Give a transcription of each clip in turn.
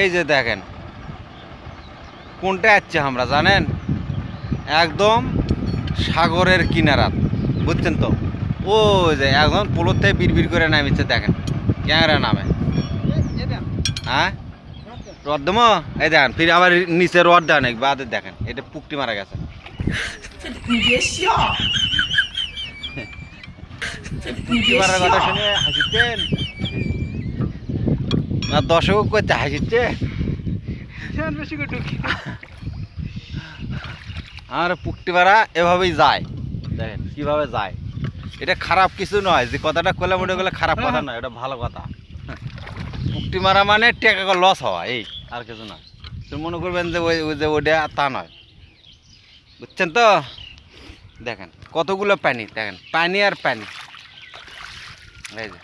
এই যে দেখেন কোনটা যাচ্ছে আমরা জানেন? একদম সাগরের কিনারাত বুঝছেন তো? ও যে একদম পোলোর থেকে বিড় করে নামিচ্ছে দেখেন ক্যাংরা নামে। হ্যাঁ? রড দেবো? এই দেখেন ফির আবার নিচে রড দেন বাদে দেখেন এটা পুকটি মারা গেছে। মারার কথা শুনে হাসিতেন না দর্শক করতে হাসিচ্ছে আর পুকটি মারা এভাবেই যায়। দেখেন কীভাবে যায়। এটা খারাপ কিছু নয় যে কথাটা করলাম ওটা করলে খারাপ কথা নয় এটা ভালো কথা। পুকটি মারা মানে টাকা লস হওয়া এই আর কিছু না। তো মনে করবেন যে ওই ওই যে ওটা তা নয়। বুঝছেন তো? দেখেন কতগুলো পানি দেখেন পানি আর পানি এই যে।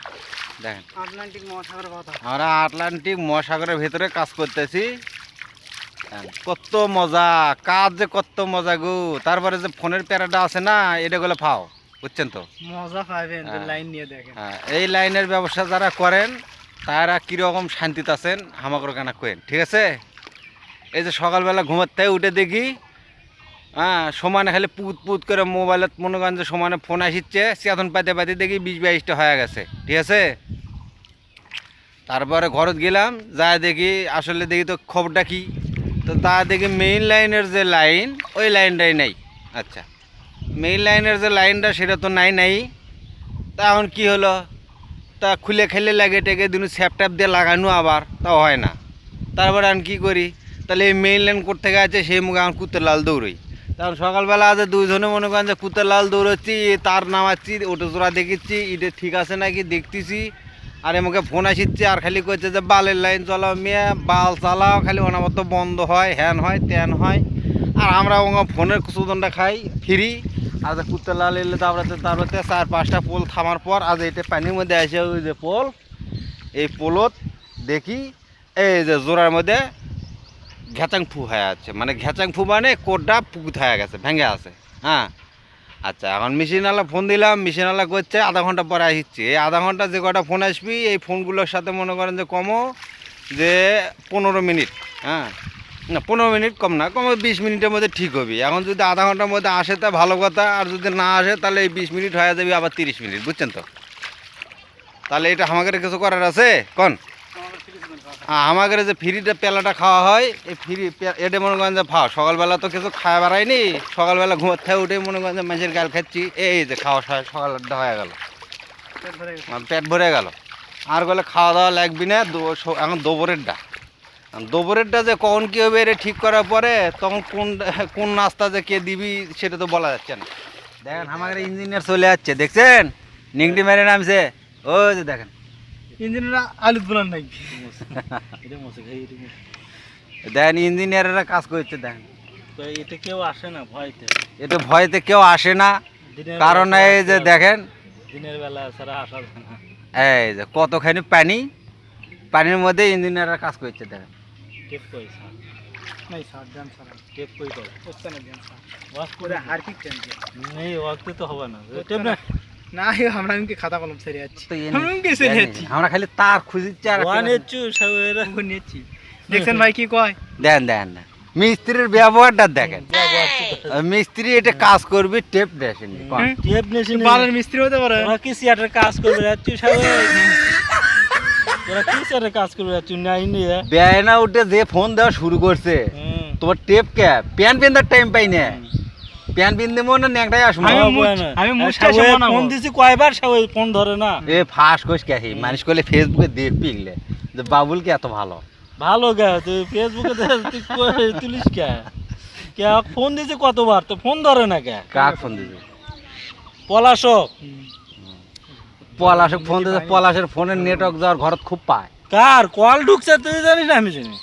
দেখেন। আটলান্টিক মহাসাগরের কথা। আমরা আটলান্টিক মহাসাগরের ভেতরে কাজ করতেছি। কত মজা কাজ যে কত মজা গো। তারপরে যে ফোনের প্যারাটা আছে না এটা গুলো ফাও বুঝছেন তো? মজা পাবেন হ্যাঁ। লাইন নিয়ে দেখেন। হ্যাঁ, এই লাইনের ব্যবসা যারা করেন তারা কীরকম শান্তিতে আছেন হামাকর কানা কেন ঠিক আছে? এই যে সকালবেলা ঘুমাতে উঠে দেখি হ্যাঁ সমানে খালি পুত পুত করে মোবাইলত মনে করেন যে সমানে ফোন আসিচ্ছে, চেতন পাতে পাতে দেখি বিশ বাইশটা হয়ে গেছে। ঠিক আছে? তারপরে ঘরত গেলাম যা দেখি আসলে দেখি তো খবরটা কি? তো তা দেখি মেইন লাইনের যে লাইন ওই লাইনটাই নাই। আচ্ছা মেইন লাইনের যে লাইনটা সেটা তো নাই নাই। তা এখন কী হলো? তা খুলে খেলে লাগে টেকে দিন স্যাপ ট্যাপ দিয়ে লাগানো আবার তাও হয় না। তারপরে আমি কী করি? তাহলে এই মেইন লাইন করতে গেছে সেই মুখে এখন কুত্তের লাল দৌড়ই। তখন সকালবেলা আছে দুইজনে মনে করেন যে কুত্তের লাল দৌড়চ্ছি, তার নামাচ্ছি, ওটা জোড়া দেখিচ্ছি এটা ঠিক আছে নাকি দেখতেছি। আর এমকে ফোন আসিচ্ছে আর খালি করছে যে বালের লাইন চালাও মেয়ে, বাল চালাও, খালি অনাবত বন্ধ হয়, হ্যান হয়, ত্যান হয়। আর আমরা ওங்க ফোনের সুদনটা খাই, ফ্রি। আর কুত্তে লাল এলে তারপরে তারপরে চার পাঁচটা পোল থামার পর আজ এটা পানির মধ্যে আসে ওই যে পোল, এই পোলত দেখি, এই যে জোড়ার মধ্যে ঘ্যাচাং ফু হয়ে আছে। মানে ঘ্যাচাং ফু মানে কোটটা পুকুত হয়ে গেছে, ভেঙে আছে। হ্যাঁ? আচ্ছা এখন মেশিনওয়ালা ফোন দিলাম মেশিনওয়ালা করছে, আধা ঘণ্টা পরে আসছি। এই আধা ঘণ্টা যে কটা ফোন আসবি, এই ফোনগুলোর সাথে মনে করেন যে কমও যে পনেরো মিনিট হ্যাঁ? না, পনেরো মিনিট কম না কম বিশ মিনিটের মধ্যে ঠিক হবি। এখন যদি আধা ঘণ্টার মধ্যে আসে তা ভালো কথা, আর যদি না আসে তাহলে এই বিশ মিনিট হয়ে যাবে আবার তিরিশ মিনিট, বুঝছেন তো? তাহলে এটা আমাদের কিছু করার আছে? কন? আমাদের যে ফ্রিতে পেলাটা খাওয়া হয় এই ফ্রি এটা মনে করেন যে খাও সকালবেলা তো কিছু খাওয়া বাড়ায়নি সকালবেলা ঘুমার থেকে উঠে মনে করেন যে মাছের গাল খাচ্ছি এই যে খাওয়া সকালটা হয়ে গেল। পেট ভরে গেল। আর বলে খাওয়া দাওয়া লাগবি না এখন দুপুরেরটা। দুপুরেরটা যে কখন কী হবে এটা ঠিক করার পরে তখন কোন কোন নাস্তা যে কে দিবি সেটা তো বলা যাচ্ছে না। দেখেন আমাদের ইঞ্জিনিয়ার চলে যাচ্ছে দেখছেন? নিংটি মেরে নামছে। ওই যে দেখেন। ইঞ্জিনিয়ার আলু নাই। দেখেন ইঞ্জিনিয়ারেরা কাজ করছে দেখেন তো এটা কেউ আসে না ভয়তে। এটা ভয়তে কেউ আসে না। কারণ এই যে দেখেন। দিনের বেলা ছাড়া আসা না। এই যে কতখানি পানি পানির মধ্যে ইঞ্জিনিয়াররা কাজ করছে দেখেন টেপ কই স্যার? নাই স্যার দেন স্যার। টেপ কই কর ওস্তানে দেন স্যার। ওয়াশ করে হারপিক টেন নেই ওয়াকতে তো হবে না। টেপ না না আমরা এমনি খাতা কলম সেরে যাচ্ছি। আমরা এমনি সেরে যাচ্ছি। আমরা খালি তার খুঁজিচ্ছি আর ওয়ান এচু সবেরা নিয়েছি। দেখছেন ভাই কি কয়? দেন দেন দেন। মিস্ত্রির ব্যবহারটা দেখেন। মিস্ত্রি এটা কাজ করবে টেপ বালের মিস্ত্রি হতে পারে। ওরা কি সিয়াটের কাজ করবে যাচ্ছি সবে ওরা কি সিয়াটের কাজ করবে যাচ্ছি নাই নিয়ে। বেয়না উঠে যে ফোন দেওয়া শুরু করছে তোমার টেপ কে? প্যান পেন্দার টাইম পাই না। প্যান পিন দেবো না নেকটাই আসব আমি মুছ- আমি মুছটা ফোন দিছি কয়বার সবাই ফোন ধরে না। এ ফাঁস কোষ কে মানুষ করলে ফেসবুকে দেখ পিগলে যে বাবুল কে এত ভালো? ভালো গে তুই ফেসবুকে তুই তুলিস কে? কে ফোন দিছি কতবার? তো ফোন ধরে না কে? কাক ফোন দিছে? পলাশক। পলাশক ফোন দিছে পলাশের ফোনের নেটওয়ার্ক যাওয়ার ঘরত খুব পায়। কার? কল ঢুকছে তুই জানিস না আমি জানি।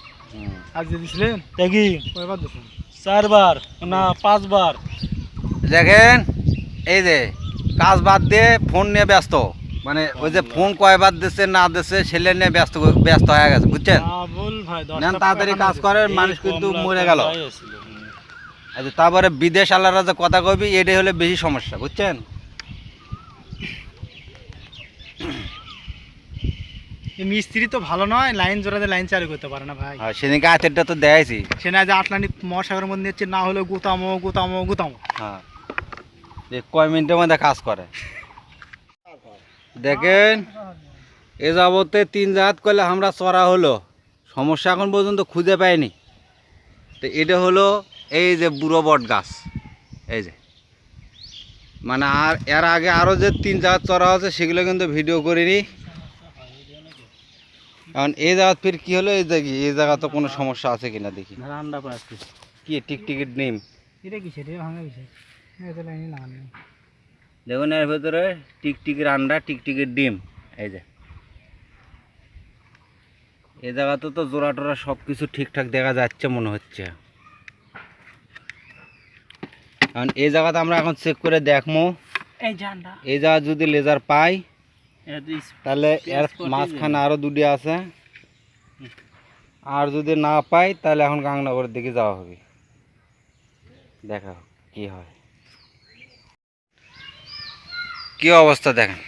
আজ দিছিলেন? দেখি কয়বার দিছেন? চারবার না পাঁচবার। দেখেন এই যে কাজ বাদ দিয়ে ফোন নিয়ে ব্যস্ত। মানে ওই যে ফোন কয়বার দিচ্ছে না দিচ্ছে ছেলে নিয়ে ব্যস্ত ব্যস্ত হয়ে গেছে বুঝছেন? নেন তাড়াতাড়ি কাজ করেন, মানুষ কিন্তু মরে গেল। আচ্ছা তারপরে বিদেশ আলারা যে কথা কবি এটাই হলে বেশি সমস্যা বুঝছেন? মিস্ত্রি তো ভালো নয় লাইন জোড়াতে লাইন চালু করতে পারে না ভাই। আর সেদিনকে হাতেরটা তো দেখাইছি সে না যে আটলান্টিক মহাসাগরের মধ্যে হচ্ছে না হলে গুতামো গুতামো গুতামো। হ্যাঁ। কয় মিনিটের মধ্যে কাজ করে? দেখেন এ যাবতে তিন জাত করলে আমরা চড়া হলো। সমস্যা এখন পর্যন্ত খুঁজে পাইনি। তো এটা হলো এই যে বুড়ো বট গাছ। এই যে। মানে আর এর আগে আরও যে তিন জাত চড়া আছে সেগুলো কিন্তু ভিডিও করিনি। কারণ এই জায়গা ফির কী হলো? এই দেখি এই জায়গা তো কোনো সমস্যা আছে কিনা দেখি। ঠান্ডা পাচ্ছি কি টিকটিকিট নেম এটা কিসের? এটা ভাঙা কিসের? এটা লাইনে লাগানো দেখুন এর ভেতরে টিকটিকির আন্ডা টিকটিকির ডিম। এই যে। এই জায়গাতে তো জোড়া টোরা সব কিছু ঠিকঠাক দেখা যাচ্ছে মনে হচ্ছে। কারণ এই জায়গাতে আমরা এখন চেক করে দেখব এই জায়গা যদি লেজার পাই তাহলে এর মাঝখানে আরও দুটি আছে। আর যদি না পাই তাহলে এখন গাংনগরের দিকে যাওয়া হবে। দেখা কি হয়। কি অবস্থা দেখেন?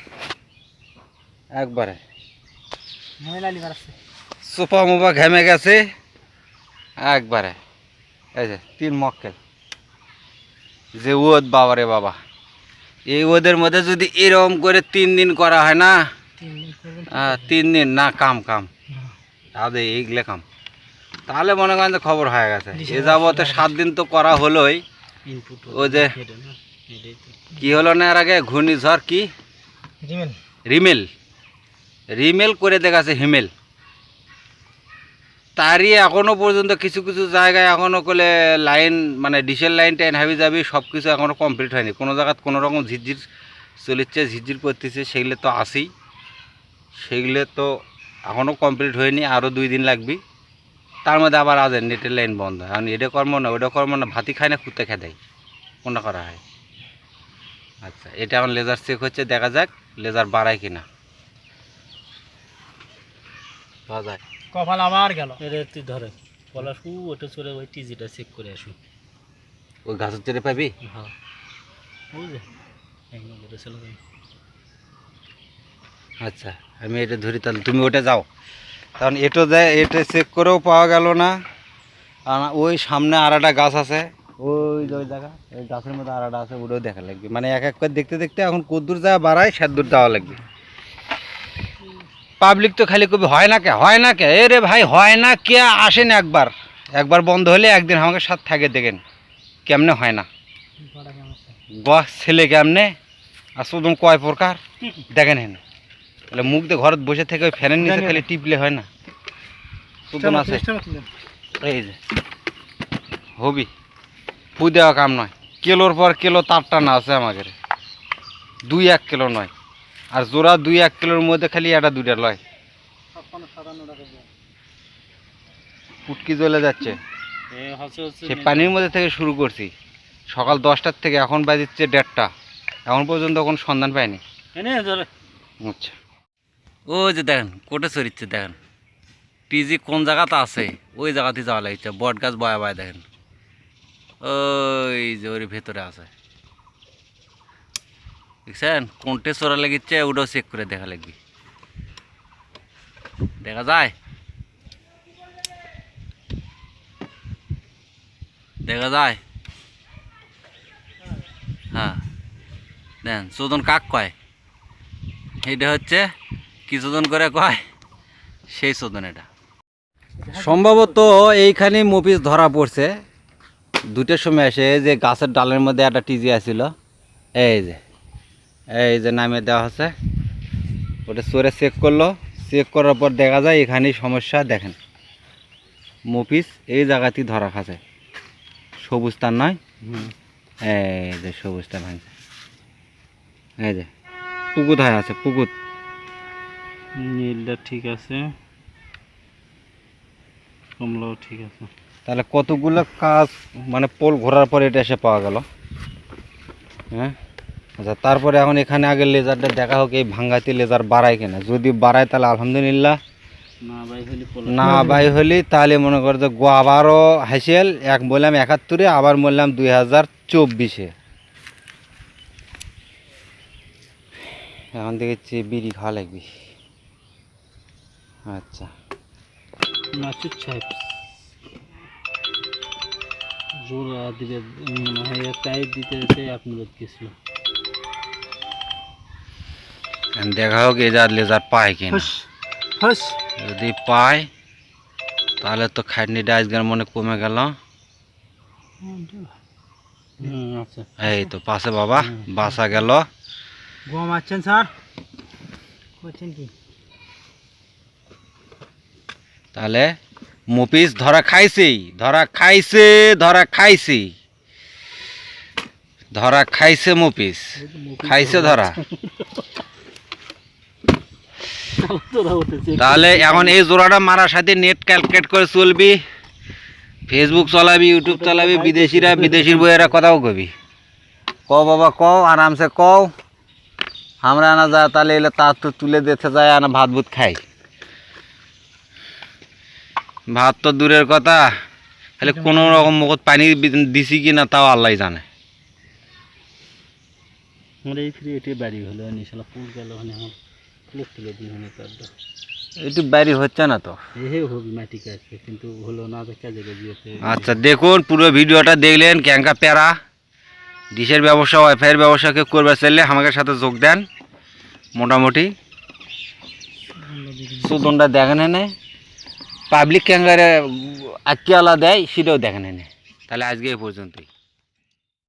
একবারে। সোফা মোফা ঘেমে গেছে। একবারে। এই যে তিন মক্কেল। যে ওদ বাবারে বাবা। এই ওদের মধ্যে যদি এরকম করে তিন দিন করা হয় না? তিন দিন না কাম কাম। তাহলে এইগুলো কাম। তাহলে মনে করেন যে খবর হয়ে গেছে। এ যাবতে সাত দিন তো করা হলোই। ও যে কি হলো না এর আগে? ঘূর্ণিঝড় কি? জিমেল রিমেল। রিমেল করে দেখাছে হিমেল। তারই এখনও পর্যন্ত কিছু কিছু জায়গায় এখনও করে লাইন মানে ডিসেল লাইন টাইন হাবি যাবি সব কিছু এখনও কমপ্লিট হয়নি। কোনো জায়গায় কোনো রকম ঝিরঝির চলিচ্ছে, ঝিরঝির করতেছে সেগুলো তো আসেই সেগুলো তো এখনও কমপ্লিট হয়নি আরও দুই দিন লাগবে। তার মধ্যে আবার আজ নেটের লাইন বন্ধ কারণ এটা কর্ম না ওটা কর্ম না ভাতি খায় না, কুত্তে খেয়ে দেয়। কোনটা করা হয়। আচ্ছা এটা এখন লেজার চেক হচ্ছে, দেখা যাক লেজার বাড়ায় কিনা। যায় কপাল আবার গেল। এটা তুই ধরে পলাশ উ ওটা চলে ওই টিজিটা চেক করে আসু। ওই গাছের চেড়ে পাবি? হ্যাঁ। বুঝলে আচ্ছা আমি এটা ধরি তাহলে তুমি ওটা যাও। কারণ এটা দেয় এটা চেক করেও পাওয়া গেল না। আর ওই সামনে আর একটা গাছ আছে। ওই যে ওই জায়গা ওই গাছের মধ্যে আর একটা আছে ওটাও দেখা লাগবে। মানে এক এক করে দেখতে দেখতে এখন কদ্দূর যাওয়া বাড়ায় সাত দূর যাওয়া লাগবে। পাবলিক তো খালি কবি হয় না কে? হয় না কে? এ রে ভাই হয় না কে? আসেন একবার। একবার বন্ধ হলে একদিন আমাকে সাথে থাকে দেখেন কেমনে হয় না। গছ ছেলে কেমনে? আর শুধু কয় প্রকার? দেখেন হেন তাহলে মুখ দিয়ে ঘরত বসে থেকে ওই ফ্যানের নিচে খালি টিপলে হয় না। শুধু আছে এই যে। হবি। ফু দেওয়া কাম নয়। কিলোর পর কিলো তার টানা আছে আমাদের। দুই এক কিলো নয়। আর জোড়া দুই এক কিলোর মধ্যে খালি একটা দুইটা লয়। পুটকি জ্বলে যাচ্ছে। সে পানির মধ্যে থেকে শুরু করছি। সকাল দশটার থেকে এখন বাজিচ্ছে দেড়টা। এখন পর্যন্ত কোনো সন্ধান পায়নি আচ্ছা। ও যে দেখেন কোটে চরিচ্ছে দেখেন। টিজি কোন জায়গাতে আছে ওই জায়গাতে যাওয়া লাগছে। বট গাছ বয়া বয়া দেখেন। ওই যে ওর ভেতরে আছে। দেখছেন? কোনটে চোরা লেগেছে ওটাও চেক করে দেখা লাগবে। দেখা যায়? দেখা যায়? হ্যাঁ। দেন চোদন কাক কয়? এটা হচ্ছে কি কিছুজন করে কয়? সেই চোদন এটা। সম্ভবত এইখানে মফিস ধরা পড়ছে। দুটোর সময় এসে যে গাছের ডালের মধ্যে একটা টিজি আছিল এই যে। এই যে নামে দেওয়া হচ্ছে। ওটা চোরে চেক করল। চেক করার পর দেখা যায় এখানেই সমস্যা দেখেন। মফিস এই জায়গাতেই ধরা খাচ্ছে। সবুজ তার নয়। এই যে সবুজটা ভাঙছে। এই যে পুকুত হয়ে আছে পুকুত নীলটা ঠিক আছে। কমলাও ঠিক আছে। তাহলে কতগুলো কাজ মানে পোল ঘোরার পরে এটা এসে পাওয়া গেল। হ্যাঁ? আচ্ছা তারপরে এখন এখানে আগে লেজারটা দেখা হোক এই ভাঙ্গাতে লেজার বাড়ায় কিনা। যদি বাড়ায় তাহলে আলহামদুলিল্লাহ। না ভাই বাই হলি তাহলে মনে করো যে গো আবারও হাসিয়াল এক বললাম একাত্তরে আবার বললাম দুই হাজার চব্বিশে। এখন দেখেছি বিড়ি খাওয়া লাগবে। আচ্ছা। জোড়া দিবে মনে হয় টাইপ দিতে কিছু। দেখা হোক এজার লেজার পায় কিনা। যদি পায় তাহলে তো খাটনিটা আজকের মনে কমে গেল। আচ্ছা। এই তো পাশে বাবা বাসা গেল। গোয়া মারছেন স্যার? করছেন কি? তাহলে মুপিস ধরা খাইছি ধরা খাইছে ধরা খাইছি। ধরা খাইছে মুপিস খাইছে ধরা। তাহলে এখন এই জোড়াটা মারার সাথে নেট ক্যালকুলেট করে চলবি। ফেসবুক চালাবি ইউটিউব চালাবি বিদেশিরা বিদেশির বইয়েরা কথাও কবি। কও বাবা কও আরামসে কও আমরা আনা যা তাহলে এলে তার তো তুলে দিতে যায় আনা ভাত ভুত খাই। ভাত তো দূরের কথা। তাহলে কোনো রকম মুখত পানি দিছি কি না তাও আল্লাহ জানে। আমার এই ফিরে এটি বাড়ি হলো নিশালা পুর গেল মানে তার একটু বাইরে হচ্ছে না তো? হবি মাটি কিন্তু হলো না আচ্ছা দেখুন পুরো ভিডিওটা দেখলেন ক্যাঙ্কা প্যারা। ডিশের ব্যবসা ওয়াইফাইয়ের ব্যবসা কেউ করবে চাইলে আমাকে সাথে যোগ দেন মোটামুটি। সুদনটা দেখেন এনে। পাবলিক ক্যাঙ্গারে আকিয়ালা দেয় সেটাও দেখেন এনে। তাহলে আজকে এই পর্যন্তই।